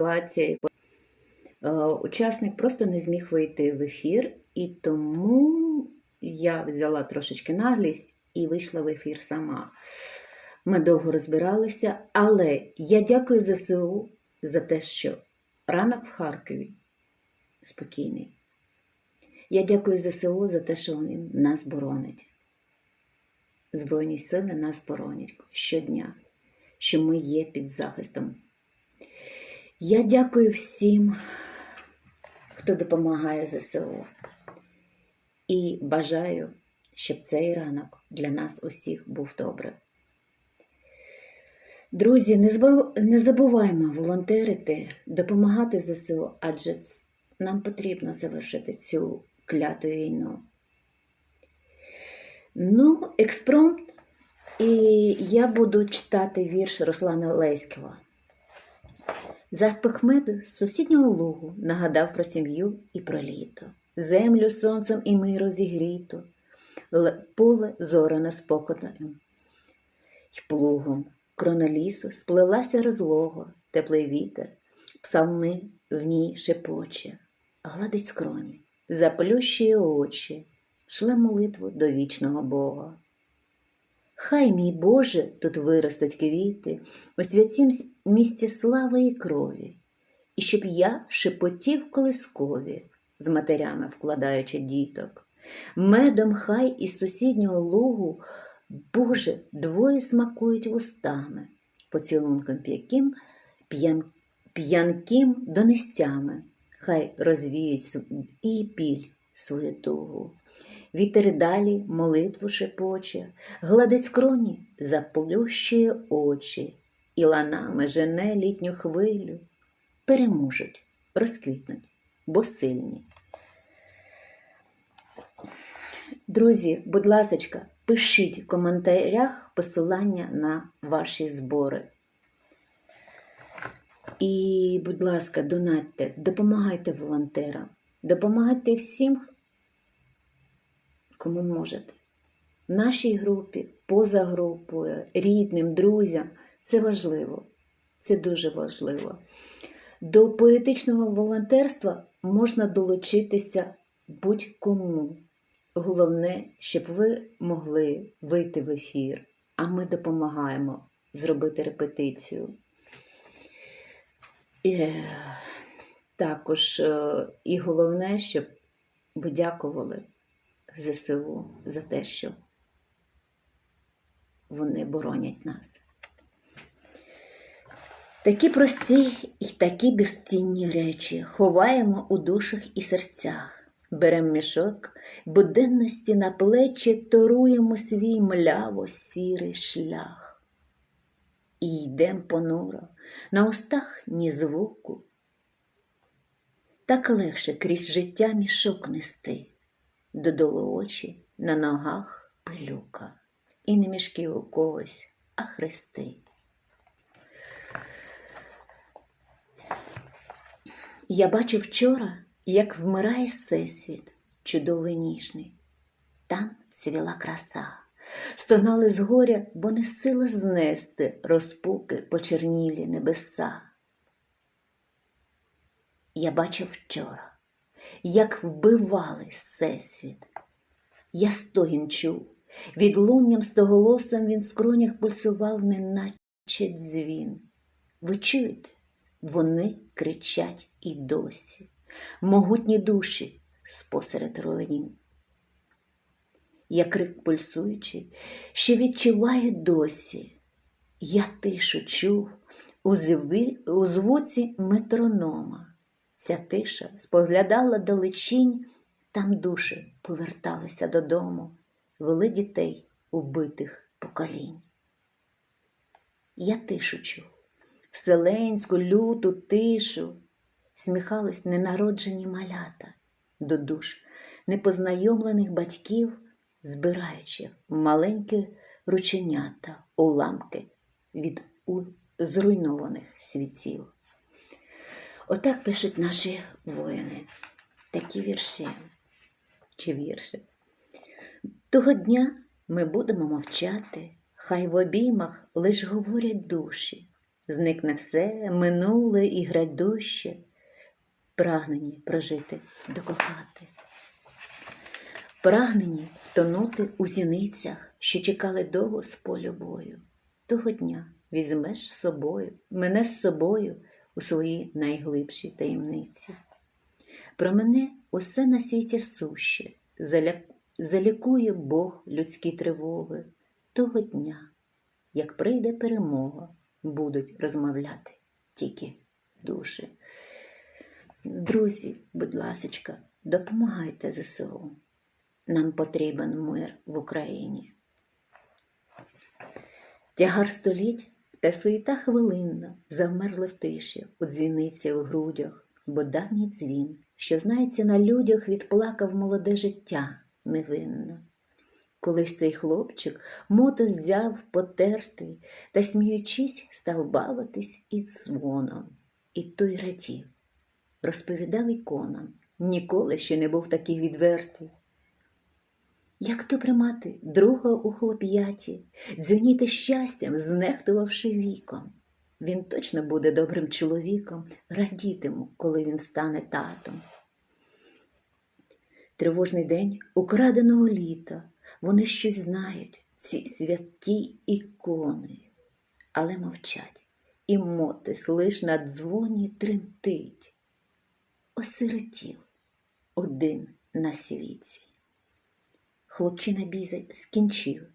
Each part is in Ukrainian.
ситуація. Е, Учасник просто не зміг вийти в ефір, і тому я взяла трошечки наглість і вийшла в ефір сама. Ми довго розбиралися, але я дякую ЗСУ за те, що ранок в Харкові спокійний. Я дякую ЗСУ за те, що вони нас боронять. Збройні сили нас боронять щодня, що ми є під захистом. Я дякую всім, хто допомагає ЗСУ. І бажаю, щоб цей ранок для нас усіх був добре. Друзі, не забув- забуваймо волонтерити, допомагати ЗСУ, адже нам потрібно завершити цю кляту війну. Ну, експромт, і я буду читати вірш Руслана Леськова. Запах меду з сусіднього лугу нагадав про сім'ю і про літо, землю сонцем і миру зігріто, поле зоране спокотом й плугом, крона лісу сплелася розлого, теплий вітер, псалми в ній шепоче, гладить скроні, заплющує очі, шле молитву до вічного Бога. Хай, мій Боже, тут виростуть квіти у святім місті слави і крові, і щоб я шепотів колискові, з матерями вкладаючи діток. Медом хай із сусіднього лугу, Боже, двоє смакують вустами, поцілунком п'яким, п'ян, п'янким донестями, хай розвіють і біль свою тугу. Вітер далі молитву шепоче, гладить скроні, заплющує очі, і ланами жене літню хвилю, переможуть, розквітнуть, бо сильні. Друзі, будь ласочка, пишіть в коментарях посилання на ваші збори. І, будь ласка, донатьте, допомагайте волонтерам, допомагайте всім, кому можете. В нашій групі, поза групою, рідним, друзям це важливо. Це дуже важливо. До поетичного волонтерства можна долучитися будь-кому. Головне, щоб ви могли вийти в ефір, а ми допомагаємо зробити репетицію. І, також е, і головне, щоб ви дякували ЗСУ за те, що вони боронять нас. Такі прості і такі безцінні речі ховаємо у душах і серцях. Берем мішок, буденності на плечі торуємо свій мляво сірий шлях. І йдем понуро, на устах ні звуку. Так легше крізь життя мішок нести, додолу очі на ногах пилюка, і не мішки у когось, а хрести. Я бачив вчора, як вмирає всесвіт, чудовий ніжний. Там цвіла краса, стогнали з горя, бо не сила знести розпуки почернілі небеса. Я бачив вчора, як вбивали всесвіт. Я стогін чув, відлунням стоголосом він в скронях пульсував, неначе дзвін. Ви чуєте? Вони кричать і досі, могутні душі спосеред руїнів. Я крик пульсуючий, ще відчуваю досі. Я тишу чув у звуці метронома. Ця тиша споглядала далечінь, там душі поверталися додому, вели дітей убитих поколінь. Я тишу чув вселенську люту тишу, сміхались ненароджені малята до душ непознайомлених батьків, збираючи маленькі рученята уламки від зруйнованих світів. Отак пишуть наші воїни, такі вірші чи вірші. Того дня ми будемо мовчати, хай в обіймах лиш говорять душі, зникне все минуле і грядуще, прагнені прожити, докохати. Прагнені тонути у зіницях, що чекали довго з полю бою. Того дня візьмеш з собою, мене з собою у свої найглибші таємниці. Про мене усе на світі суще, залікує Бог людські тривоги. Того дня, як прийде перемога, будуть розмовляти тільки душі. Друзі, будь ласочка, допомагайте ЗСУ. Нам потрібен мир в Україні. Тягар століть та суєта хвилинна завмерли в тиші, у дзвіниці в грудях, бо давній дзвін, що знається на людях, відплакав молоде життя невинно. Колись цей хлопчик мотос взяв потертий та, сміючись, став бавитись із дзвоном. І той радів, розповідав іконам, ніколи ще не був такий відвертий. Як добре мати друга у хлоп'яті, дзвоніти щастям, знехтувавши віком. Він точно буде добрим чоловіком, радітиму, коли він стане татом. Тривожний день украденого літа, вони щось знають, ці святі ікони, але мовчать, і мотис лиш на дзвоні тремтить. Осиротів один на світі. Хлопчина біза скінчив.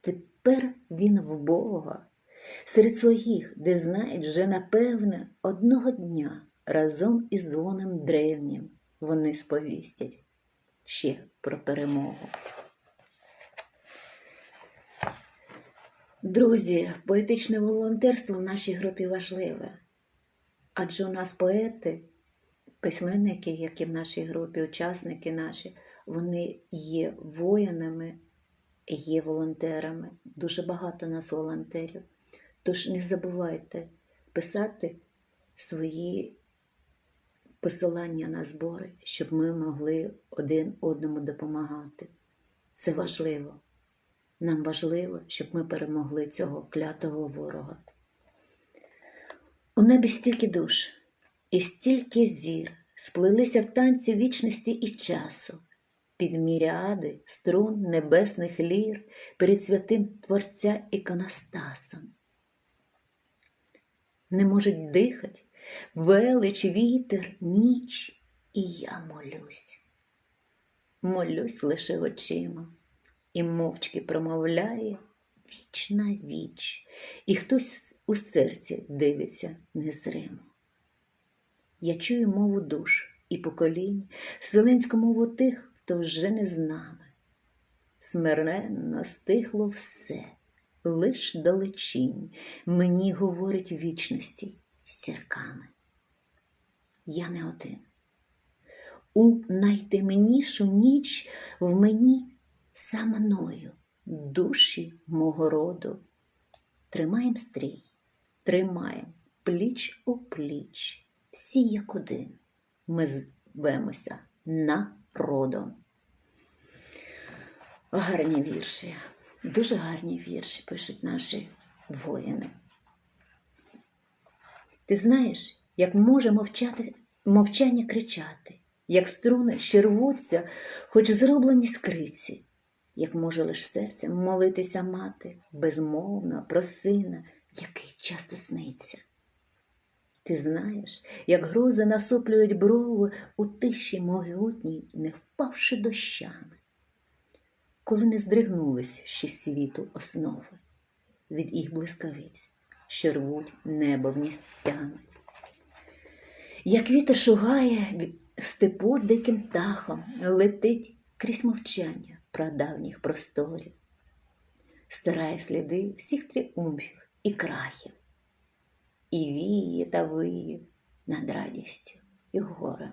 Тепер він в Бога, серед своїх, де знають вже, напевне, одного дня разом із дзвоном древнім вони сповістять ще про перемогу. Друзі, поетичне волонтерство в нашій групі важливе, адже у нас поети, письменники, які в нашій групі, учасники наші, вони є воїнами, є волонтерами. Дуже багато нас волонтерів. Тож не забувайте писати свої посилання на збори, щоб ми могли один одному допомагати. Це важливо. Нам важливо, щоб ми перемогли цього клятого ворога. У небі стільки душ і стільки зір сплелися в танці вічності і часу, під міріади струн небесних лір перед святим Творця іконостасом. Не можуть дихать велич, вітер, ніч, і я молюсь. Молюсь лише очима і мовчки промовляє віч на віч, і хтось у серці дивиться незримо. Я чую мову душ і поколінь, селенську мову тих, хто вже не з нами. Смиренно стихло все, лиш далечінь мені говорить вічності сірками. Я не один. У найтемнішу ніч в мені за мною душі мого роду. Тримаєм стрій, тримаєм пліч у пліч, всі як один. Ми звемося народом. Гарні вірші, дуже гарні вірші пишуть наші воїни. Ти знаєш, як може мовчати, мовчання кричати, як струни що рвуться, хоч зроблені скриці, як може лиш серцем молитися мати, безмовно про сина, який часто сниться. Ти знаєш, як грози насоплюють брови у тиші могутній, не впавши дощами, коли не здригнулись ще світу основи від їх блискавиць, що рвуть небо в нігтями. Як вітер шугає в степу диким птахом, летить крізь мовчання прадавніх просторів, стирає сліди всіх тріумфів і крахів, і віє та виє над радістю і горем.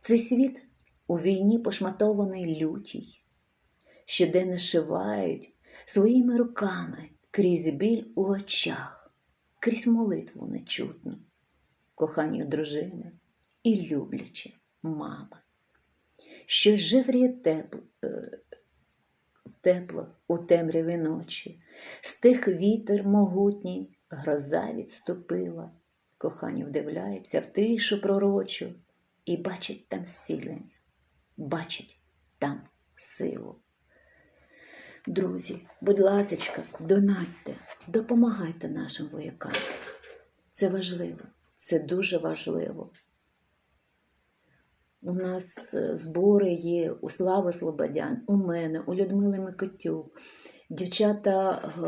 Цей світ у війні пошматований лютій, щоденно шивають своїми руками крізь біль у очах, крізь молитву нечутну, кохані дружини і люблячі мами що живріє тепло, е, тепло у темряві ночі, стих вітер могутній, гроза відступила, кохані вдивляється в тишу пророчу і бачить там зцілення, бачить там силу. Друзі, будь ласочка, донатьте, допомагайте нашим воякам. Це важливо, це дуже важливо. У нас е, збори є у Слави Слободян, у мене, у Людмили Микитюк, дівчата е,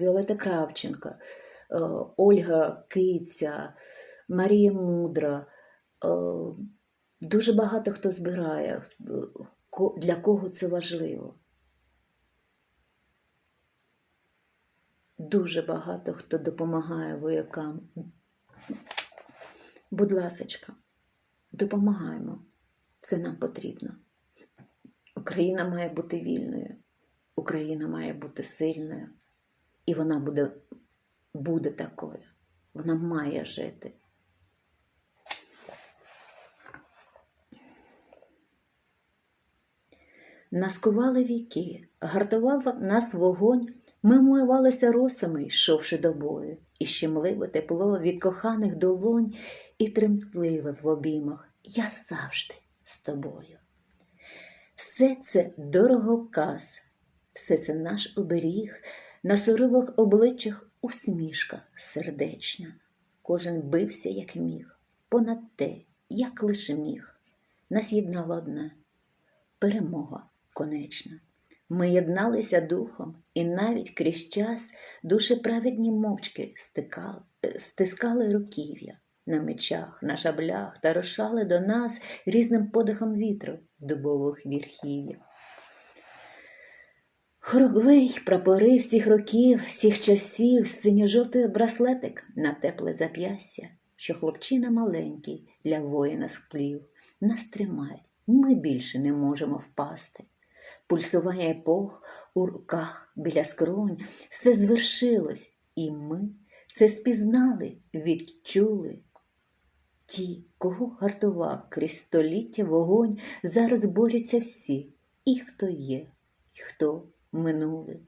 Віолета Кравченка, е, Ольга Киця, Марія Мудра. Е, дуже багато хто збирає, для кого це важливо. Дуже багато хто допомагає воякам. Будь ласочка, допомагаємо. Це нам потрібно. Україна має бути вільною, Україна має бути сильною, і вона буде, буде такою. Вона має жити. Наскували віки, гартував нас вогонь, ми вмивалися росами, йшовши до бою, і щемливе тепло від коханих долонь, і тремтливе в обіймах я завжди з тобою. Все це дорогоказ, все це наш оберіг, на сурових обличчях усмішка сердечна. Кожен бився, як міг, понад те, як лише міг. Нас єднало одне перемога конечна. Ми єдналися духом, і навіть крізь час душі праведні мовчки стикали, е, стискали руків'я на мечах, на шаблях та рушали до нас різним подихом вітру в дубових вірхів'ях. Хоругвий прапори всіх років, всіх часів, синьо-жовтий браслетик на тепле зап'ястя, що хлопчина маленький для воїна сплів, нас тримає, ми більше не можемо впасти. Пульсування епох у руках біля скронь, все звершилось, і ми це спізнали, відчули. Ті, кого гартував крізь століття вогонь, зараз борються всі, і хто є, і хто минули,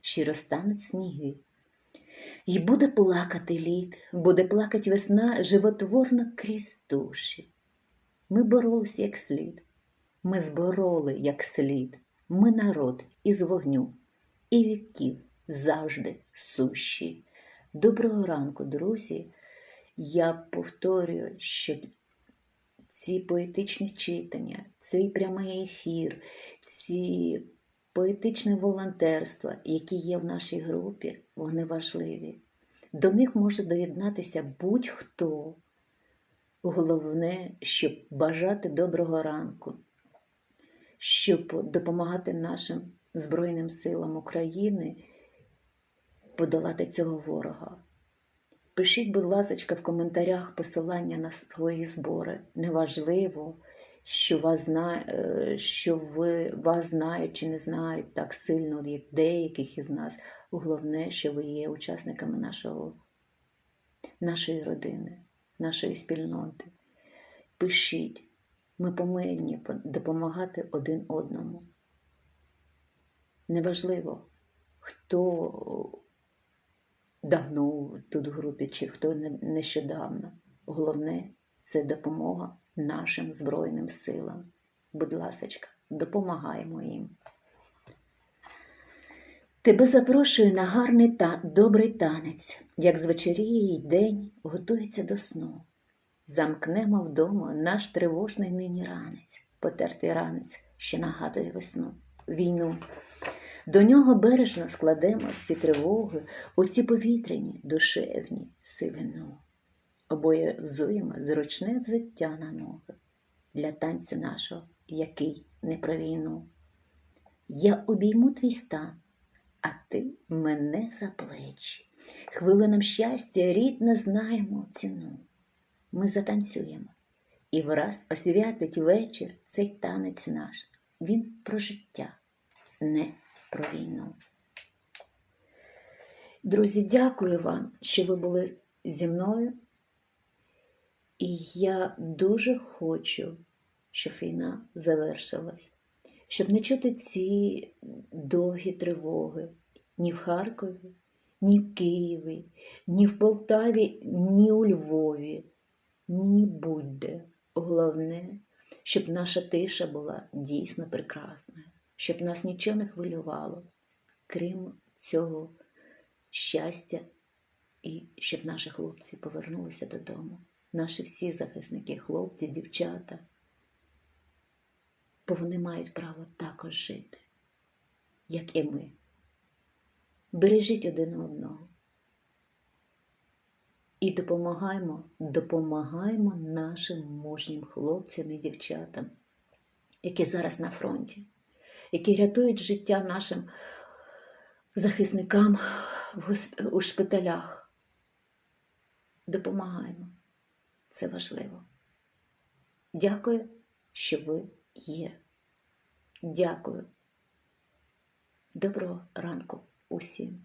ще розтануть сніги. І буде плакати лід, буде плакать весна животворно крізь душі. Ми боролись як слід, ми збороли як слід, ми народ із вогню і віків завжди сущі. Доброго ранку, друзі. Я повторюю, що ці поетичні читання, цей прямий ефір, ці поетичне волонтерство, які є в нашій групі, вони важливі. До них може доєднатися будь-хто. Головне, щоб бажати доброго ранку, щоб допомагати нашим Збройним силам України подолати цього ворога. Пишіть, будь ласка, в коментарях посилання на свої збори. Неважливо, що вас зна... е, що ви вас знають чи не знають так сильно, як деяких із нас. Головне, що ви є учасниками нашого, нашої родини, нашої спільноти. Пишіть, ми повинні допомагати один одному. Неважливо, хто давно тут в групі, чи хто нещодавно. Головне це допомога нашим Збройним силам. Будь ласочка, допомагаємо їм. Тебе запрошую на гарний та добрий танець, як звечоріє й день готується до сну. Замкнемо вдома наш тривожний нині ранець, потертий ранець, що нагадує весну, війну. До нього бережно складемо всі тривоги, оці повітряні, душевні сивину. Обоє взуємо зручне взуття на ноги для танцю нашого, який не про війну. Я обійму твій стан, а ти мене за плечі. Хвилинам щастя рідне знаємо ціну. Ми затанцюємо, і враз освятить вечір цей танець наш. Він про життя, не про війну. Друзі, дякую вам, що ви були зі мною. І я дуже хочу, щоб війна завершилась, щоб не чути ці довгі тривоги ні в Харкові, ні в Києві, ні в Полтаві, ні у Львові, ні будь-де. Головне, щоб наша тиша була дійсно прекрасною, щоб нас нічого не хвилювало, крім цього щастя, і щоб наші хлопці повернулися додому. Наші всі захисники, хлопці, дівчата, бо вони мають право також жити, як і ми. Бережіть один одного. І допомагаємо, допомагаємо нашим мужнім хлопцям і дівчатам, які зараз на фронті, які рятують життя нашим захисникам у шпиталях. Допомагаємо. Це важливо. Дякую, що ви є. Дякую. Доброго ранку усім.